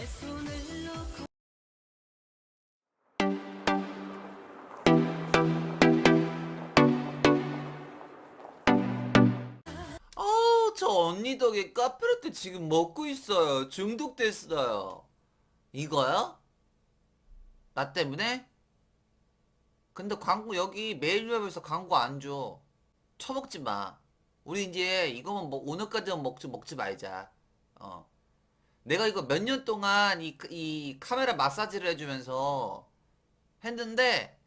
내 손을 놓고 어우 저 언니 덕에 카페라떼 지금 먹고 있어요. 중독됐어요. 이거요? 나 때문에? 근데 광고 여기 메일유업에서 광고 안 줘. 처먹지 마. 우리 이제 이거만 먹 오늘까지만 먹지 먹지 말자. 어 내가 이거 몇 년 동안 이, 이 카메라 마사지를 해주면서 했는데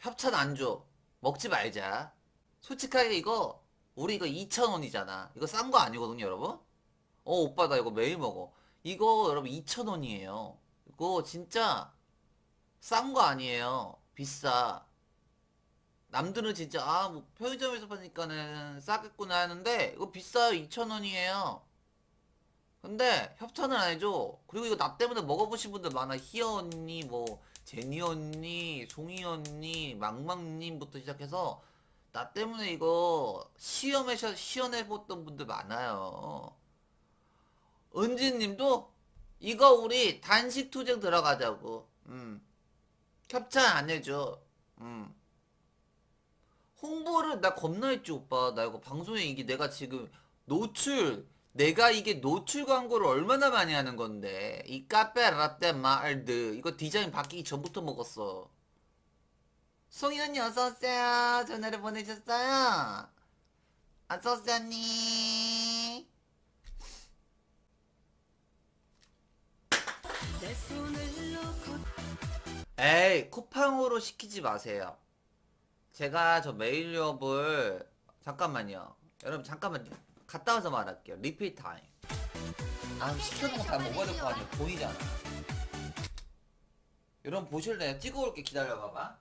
협찬 안 줘 먹지 말자 솔직하게 이거 우리 이거 2,000원이잖아. 이거 싼 거 아니거든요, 여러분? 어, 오빠 나 이거 매일 먹어. 이거 여러분 2,000원이에요. 이거 진짜 싼 거 아니에요. 비싸. 남들은 진짜 아, 뭐 편의점에서 파니까는 싸겠구나 하는데 이거 비싸요. 2,000원이에요. 근데 협찬을 안 해줘. 그리고 이거 나 때문에 먹어보신 분들 많아. 희어 언니, 뭐 제니 언니, 송이 언니, 망망님부터 시작해서 나 때문에 이거 시험에 시연해봤던 분들 많아요. 은지님도 이거 우리 단식 투쟁 들어가자고. 음. 협찬 안 해줘. 음. 홍보를 나 겁나 했지 오빠. 나 이거 방송에 이게 내가 지금 노출 내가 이게 노출 광고를 얼마나 많이 하는 건데 이 카페 라떼 마을드 이거 디자인 바뀌기 전부터 먹었어. 송이 언니 어서 오세요. 전화를 보내셨어요. 어서 오세요 언니. 에이 쿠팡으로 시키지 마세요. 제가 저 메일유업을 잠깐만요. 여러분 잠깐만요. 갔다 와서 말할게요. 리필 타임. 아 시켜놓은 거 다 먹어야 될 거 아니에요. 돈이잖아. 여러분 보실래요? 찍어올게 기다려봐봐.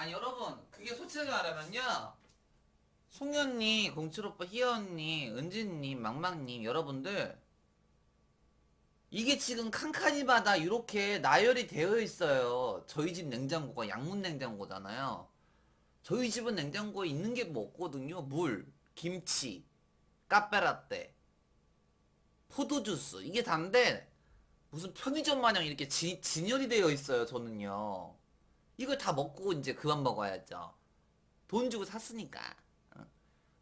아니 여러분 그게 솔직하게 말하면요. 송년님, 공칠오빠, 희연님, 은진님, 망망님 여러분들. 이게 지금 칸칸이 마다 이렇게 나열이 되어 있어요. 저희 집 냉장고가 양문 냉장고잖아요. 저희 집은 냉장고에 있는 게 뭐 없거든요. 물, 김치, 카페라떼 포도주스. 이게 단데 무슨 편의점 마냥 이렇게 지, 진열이 되어 있어요 저는요 이걸 다 먹고 이제 그만 먹어야죠. 돈 주고 샀으니까. 어.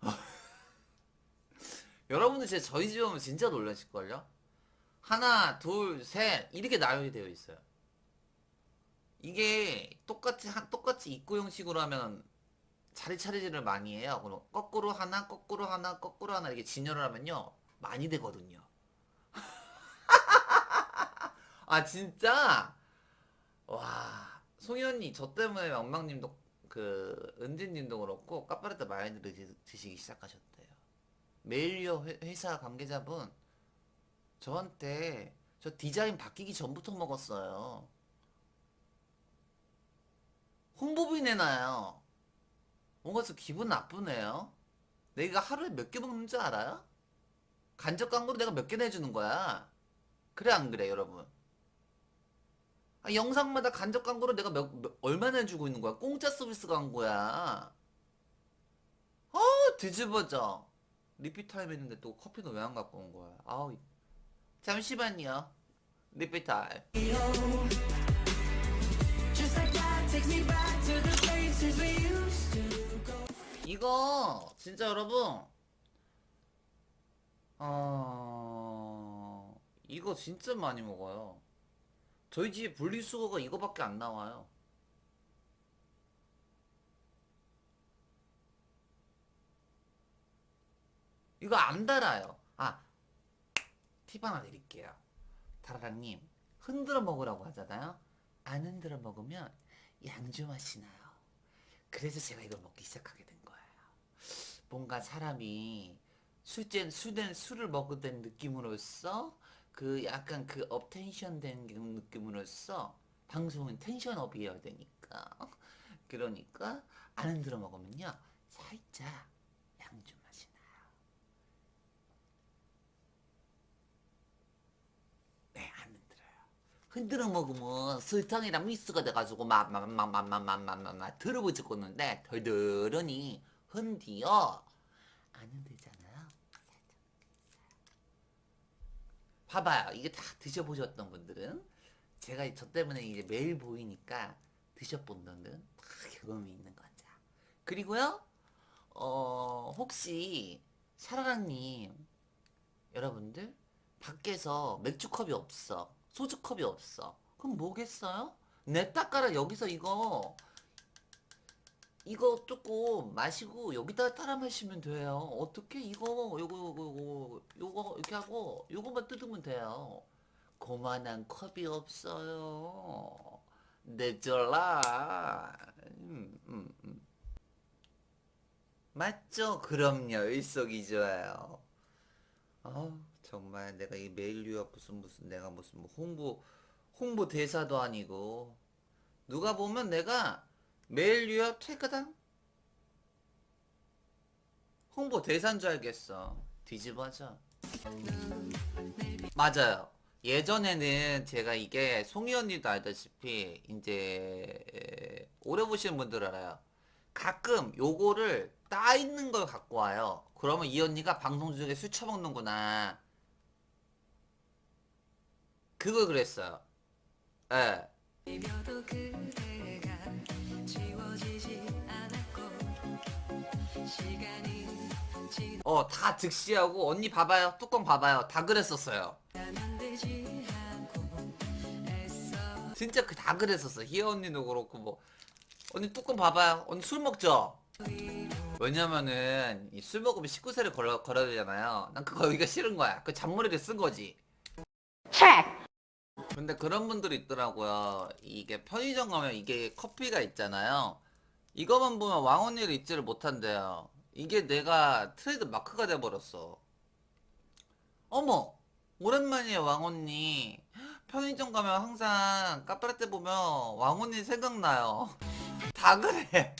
여러분들 진짜 저희 집 오면 진짜 놀라실걸요? 하나, 둘, 셋 이렇게 나열이 되어 있어요. 이게 똑같이 한 똑같이 입고 형식으로 하면 자리 차리지를 많이 해요. 그럼 거꾸로 하나, 거꾸로 하나, 거꾸로 하나 이렇게 진열을 하면요 많이 되거든요. 아 진짜 와. 송이 언니 저 때문에 엉망님도 그 은진님도 그렇고 많이 드- 드시기 시작하셨대요. 메일리어 회- 회사 관계자분 저한테 저 디자인 바뀌기 전부터 먹었어요. 홍보비 내놔요. 뭔가 좀 기분 나쁘네요. 내가 하루에 몇 개 먹는 줄 알아요? 간접 광고로 내가 몇 개 내주는 거야. 그래 안 그래 여러분? 아, 영상마다 간접 광고로 내가 몇, 몇- 얼마나 해주고 있는 거야? 공짜 서비스 광고야. 어, 뒤집어져. 리필 타임 했는데 또 커피는 왜 안 갖고 온 거야? 아우, 잠시만요. 리필 타임. Just like that takes me back to the places we used to go 이거 진짜 여러분 어 이거 진짜 많이 먹어요. 저희 집에 분리수거가 이거밖에 안 나와요. 이거 안 달아요. 아, 팁 하나 드릴게요. 다라랑님, 흔들어 먹으라고 하잖아요. 안 흔들어 먹으면 양주 맛이 나요. 그래서 제가 이걸 먹기 시작하게 된 거예요. 뭔가 사람이 술된 술된 술을 먹은 느낌으로써 그 약간 그 업텐션 된 느낌으로써 방송은 텐션업이어야 되니까. 그러니까 안 흔들어 먹으면요 살짝 양주 맛이 나요? 네안 흔들어요. 흔들어 먹으면 설탕이랑 믹스가 돼가지고 막 막 막 막 막 막 막막 들어보지고 는데 덜덜하니 흔디요 안 흔들죠 봐봐요. 이게 다 드셔보셨던 분들은 제가 저 때문에 이제 매일 보이니까 드셔본 분들은 다 경험이 있는 거죠. 그리고요, 어, 혹시 샤라라님 여러분들 밖에서 맥주컵이 없어, 소주컵이 없어. 그럼 뭐겠어요? 내 닦아라 여기서 이거 이거 조금 마시고 여기다 따라 마시면 돼요. 어떻게 이거 요거 요거 요거 이렇게 하고 요거만 뜯으면 돼요. 고만한 컵이 없어요. 내줘라. 음, 음, 음. 맞죠? 그럼요. 일석이조예요. 아 정말 내가 이 메일 유학 무슨 무슨 내가 무슨 뭐 홍보 홍보 대사도 아니고 누가 보면 내가 메일 유학 퇴가당 홍보 대사인 줄 알겠어. 뒤집어져. 맞아요. 예전에는 제가 이게 송이 언니도 알다시피 이제 오래 보시는 분들 알아요. 가끔 요거를 따 있는 걸 갖고 와요. 그러면 이 언니가 방송 중에 술 처먹는구나. 그걸 그랬어요. 예. 이 어, 다 즉시하고 언니 봐봐요. 뚜껑 봐봐요. 다 그랬었어요. 진짜 그 다 그랬었어. 희애 언니도 그렇고 뭐 언니 뚜껑 봐봐요. 언니 술 먹죠? 왜냐면은 이 술 먹으면 19세를 걸어, 걸어야 되잖아요. 난 그거 여기가 싫은 거야. 그 잔머리를 쓴 거지. 근데 그런 분들이 있더라고요. 이게 편의점 가면 이게 커피가 있잖아요. 이거만 보면 왕언니를 잊지를 못한대요. 이게 내가 트레이드 마크가 돼버렸어. 어머! 오랜만이에요, 왕언니. 편의점 가면 항상 카페라떼 보면 왕언니 생각나요. 다 그래.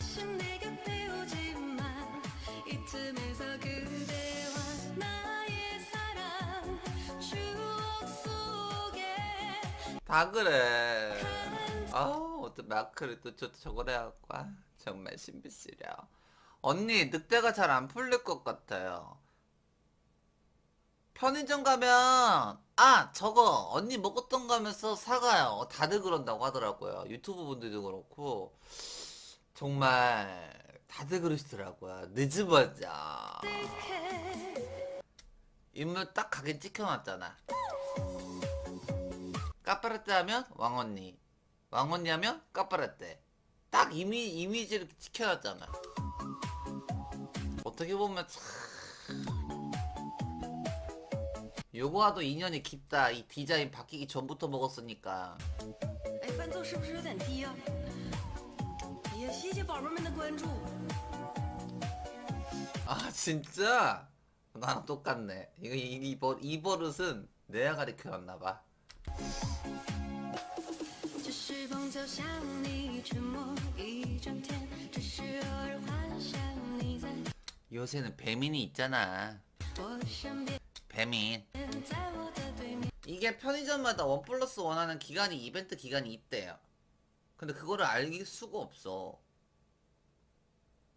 다 그래. 아우, 어떤 마크를 또 저, 저걸 해갖고, 아, 정말 신비시려. 언니, 늑대가 잘 안 풀릴 것 같아요. 편의점 가면, 아, 저거, 언니 먹었던 거 하면서 사가요. 다들 그런다고 하더라고요. 유튜브 분들도 그렇고. 정말, 다들 그러시더라고요. 늦으버자. 해 인물 딱 가게 찍혀놨잖아. 까빠라떼 하면 왕언니, 왕언니 하면 까빠라떼. 딱 이미 이미지를 찍혀놨잖아. 어떻게 보면 참 요거와도 인연이 깊다. 이 디자인 바뀌기 전부터 먹었으니까. 哎，伴奏是不是有点低啊？也谢谢宝贝们的关注。 아 진짜? 나랑 똑같네. 이거 이, 이, 버, 이 버릇은 내가 가르쳐놨나봐. 只是碰巧想你沉默一整天，只是偶尔幻想你在 요새는 배민이 있잖아. 배민. 이게 편의점마다 원 플러스 원 하는 기간이 이벤트 기간이 있대요. 근데 그거를 알 수가 없어.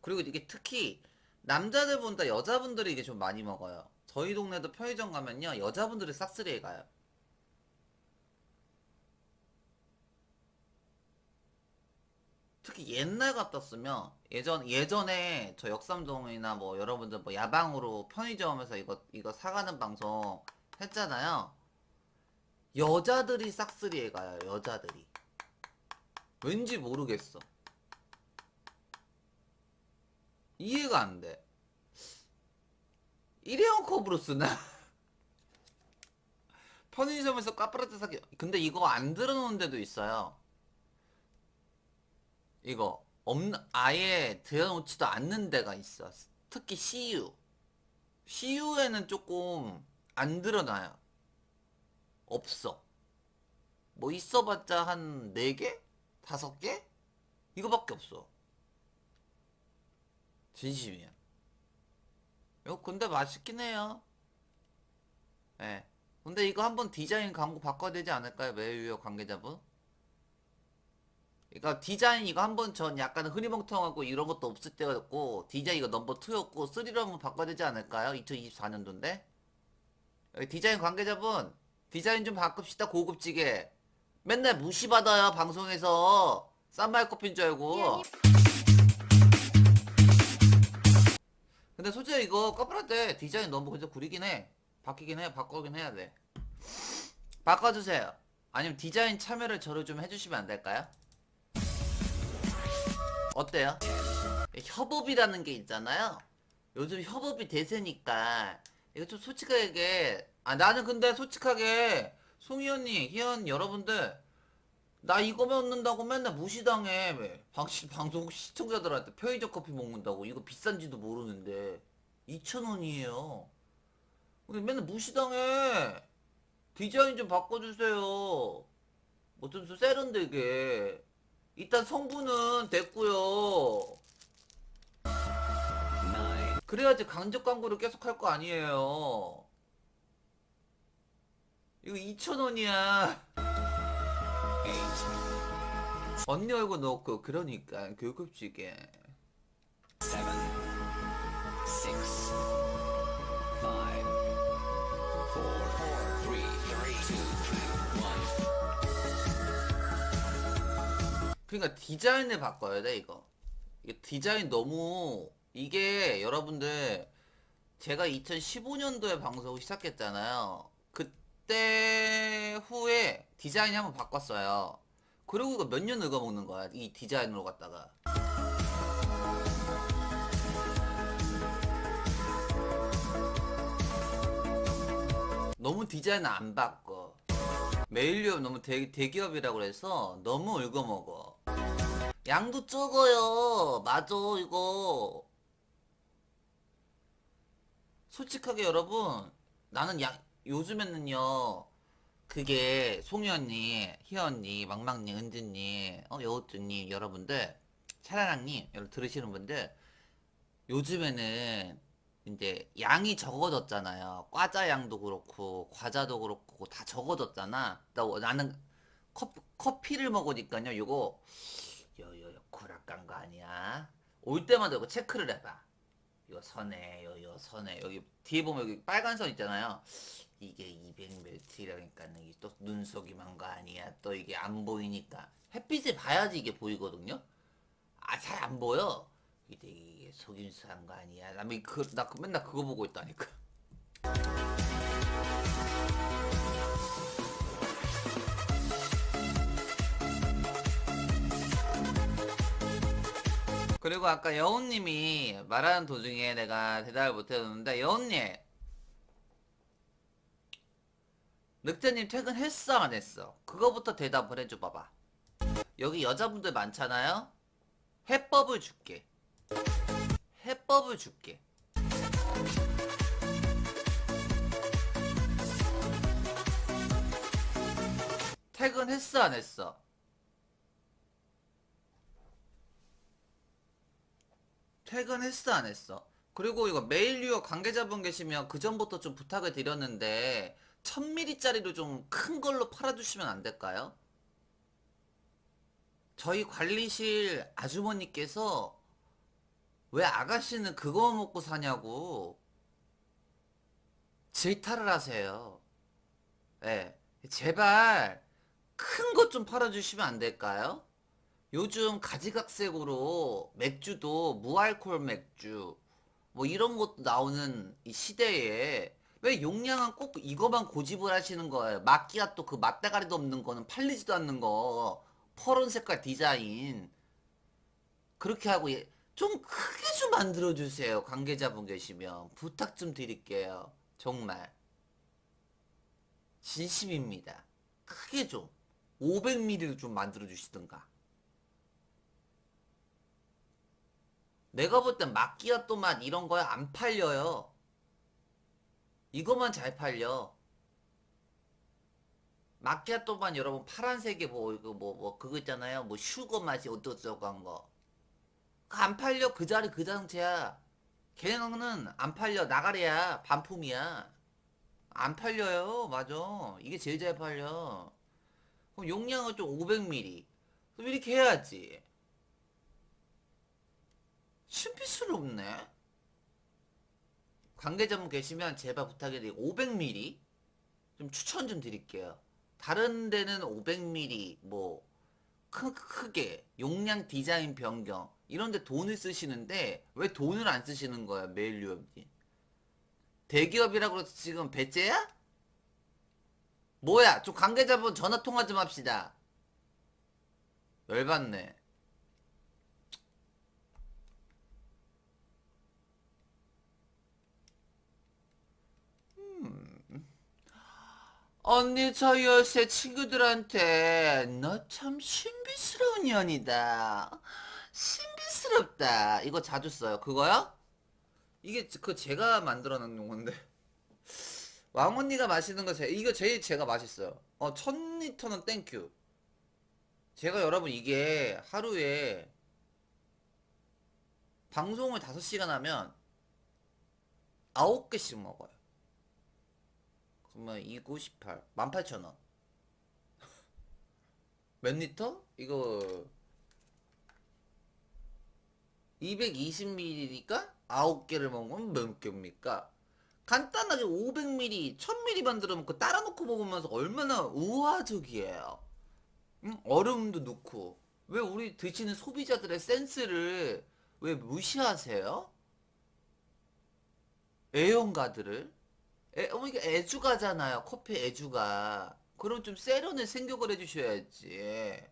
그리고 이게 특히 남자들보다 여자분들이 이게 좀 많이 먹어요. 저희 동네도 편의점 가면요 여자분들이 싹쓸이에 가요. 특히 옛날 같았으면 예전 예전에 저 역삼동이나 뭐 여러분들 뭐 야방으로 편의점에서 이거 이거 사가는 방송 했잖아요. 여자들이 싹쓸이에 가요. 여자들이. 왠지 모르겠어. 이해가 안 돼. 일회용 컵으로 쓰나? 편의점에서 까프라떼 사기. 근데 이거 안 들어놓은 데도 있어요. 이거 없는 아예 들어놓지도 않는 데가 있어. 특히 CU. CU에는 조금 안 드러나요. 없어. 뭐 있어봤자 한 4개? 5개? 이거밖에 없어. 진심이야. 이거 근데 맛있긴 해요. 예. 근데 이거 한번 디자인 광고 바꿔야 되지 않을까요? 매유효 관계자분? 그러니까 디자인 이거 한 번 전 약간 흐리멍텅하고 이런 것도 없을 때였고 디자인 이거 넘버 2였고 3로 한번 바꿔야 되지 않을까요? 2024년도인데? 여기 디자인 관계자분 디자인 좀 바꿉시다 고급지게. 맨날 무시받아요 방송에서. 쌈말 커피인 줄 알고. 근데 솔직히 이거 커플한테 디자인 너무 근데 구리긴 해. 바뀌긴 해. 바꾸긴 해야 돼. 바꿔주세요. 아니면 디자인 참여를 저를 좀 해주시면 안 될까요? 어때요? 협업이라는 게 있잖아요. 요즘 협업이 대세니까. 이거 좀 솔직하게 아 나는 근데 솔직하게 송이 언니 희연 여러분들 나 이거 먹는다고 맨날 무시당해. 왜? 방시, 방송 시청자들한테 편의점 커피 먹는다고. 이거 비싼지도 모르는데. 2,000원이에요. 근데 맨날 무시당해. 디자인 좀 바꿔주세요. 뭐 좀 세련되게 일단 성분은 됐고요. 그래야지 강적 광고를 계속 할 거 아니에요. 이거 2,000원이야. 언니 얼굴 넣고 그러니까 교급지게 그러니까 디자인을 바꿔야 돼 이거. 이게 디자인 너무 이게 여러분들 제가 2015년도에 방송을 시작했잖아요. 그때 후에 디자인 한번 바꿨어요. 그리고 이거 몇 년 늙어먹는 거야 이 디자인으로 갖다가. 너무 디자인 안 바꿔. 메일리업 너무 대, 대기업이라고 그래서 너무 읊어먹어 양도 적어요 맞아 이거 솔직하게 여러분 나는 양 요즘에는요 그게 송이 언니, 희연 언니, 망망님, 은지님, 어, 여우뚜님 여러분들 차라랑님 여러분 들으시는 분들 요즘에는 이제 양이 적어졌잖아요. 과자 양도 그렇고 과자도 그렇고 다 적어졌잖아. 나, 나는 커피, 커피를 먹으니까요. 구락 간 거 아니야? 올 때마다 이거 체크를 해봐. 요 선에 요 요 선에 여기 뒤에 보면 여기 빨간 선 있잖아요. 이게 200ml라니까 이게 또 눈속임한 거 아니야? 또 이게 안 보이니까 햇빛에 봐야지 이게 보이거든요. 아 잘 안 보여. 이게 이게 속임수 한 거 아니야? 나, 그, 나 그- 맨날 그거 보고 있다니까. 그리고 아까 여운님이 말하는 도중에 내가 대답을 못해줬는데 여운님 늑대님 퇴근했어 안 했어? 그거부터 대답을 해줘 봐봐 여기 여자분들 많잖아요? 해법을 줄게 해법을 줄게 퇴근했어 안 했어? 퇴근했어 안 했어? 그리고 이거 메일 유어 관계자분 계시면 그 전부터 좀 부탁을 드렸는데 1000ml짜리로 좀 큰 걸로 팔아주시면 안 될까요? 저희 관리실 아주머니께서 왜 아가씨는 그거 먹고 사냐고 질타를 하세요. 예. 제발 큰 것 좀 팔아주시면 안 될까요? 요즘 가지각색으로 맥주도 무알콜 맥주 뭐 이런 것도 나오는 이 시대에 왜 용량은 꼭 이거만 고집을 하시는 거예요? 마끼아또 그 맛대가리도 없는 거는 팔리지도 않는 거. 퍼런 색깔 디자인. 그렇게 하고 예- 좀 크게 좀 만들어 주세요. 관계자분 계시면. 부탁 좀 드릴게요. 정말. 진심입니다. 크게 좀. 500ml로 좀 만들어 주시든가 내가 볼 땐 마끼아또 맛 이런 거야. 안 팔려요. 이거만 잘 팔려. 마끼아또만 여러분 파란색에 뭐 이거 뭐뭐 그거 있잖아요. 뭐 슈거 맛이 어쩌고저쩌고 한 거. 안 팔려. 그 자리 그 상태야. 걔네는 안 팔려. 나가래야. 반품이야. 안 팔려요. 맞아. 이게 제일 잘 팔려. 그럼 용량을 좀 500ml 그럼 이렇게 해야지 신비스럽네. 관계자분 계시면 제발 부탁드리고 500ml 좀 추천 좀 드릴게요. 다른 데는 500ml 뭐 크, 크게 용량 디자인 변경 이런데 돈을 쓰시는데 왜 돈을 안 쓰시는 거야 메일 유업이? 대기업이라고 해서 지금 배째야? 뭐야 좀 관계자분 전화 통화 좀 합시다. 열받네 언니 저 요새 친구들한테 너 참 신비스러운 년이다. 신비스럽다. 이거 자주 써요. 그거요? 이게 그 제가 만들어 놓은 용어인데. 왕 언니가 마시는 거 제, 이거 제일 제가 맛있어요. 어, 천 리터는 땡큐. 제가 여러분 이게 하루에 방송을 5시간 하면 9개씩 먹어요. 그러면 2918 18,000원 몇 리터? 이거 220ml니까 9개를 먹으면 몇 개입니까? 간단하게 500ml, 1000ml 만들어 놓고 따라 놓고 먹으면서 얼마나 우화적이에요. 응? 얼음도 넣고 왜 우리 드시는 소비자들의 센스를 왜 무시하세요? 애용가들을 애, 어, 이게 애주가잖아요. 커피 애주가. 그럼 좀 세련의 생격을 해주셔야지.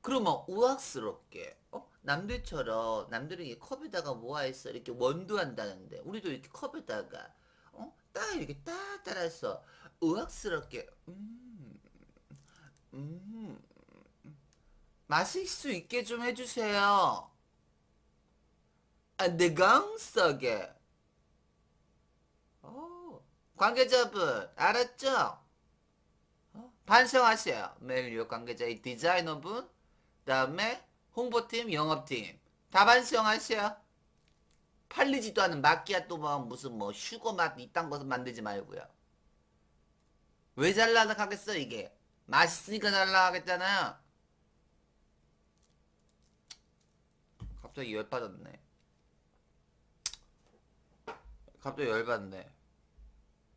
그러면 우악스럽게, 어? 남들처럼, 남들은 이 컵에다가 모아있어. 이렇게 원두한다는데, 우리도 이렇게 컵에다가, 어? 딱 이렇게 딱 따라서, 우악스럽게, 음, 음, 마실 수 있게 좀 해주세요. 아, 내강싸게. 어, 관계자분 알았죠? 어? 반성하세요. 유혹 관계자의 디자이너분, 다음에 홍보팀, 영업팀 다 반성하세요. 팔리지도 않은 마끼아또 뭐 무슨 뭐 슈거 맛 이딴 것은 만들지 말고요. 왜 잘 나가겠어 이게? 맛있으니까 잘 나가겠잖아요. 갑자기 열 빠졌네. 갑자기 열 받네.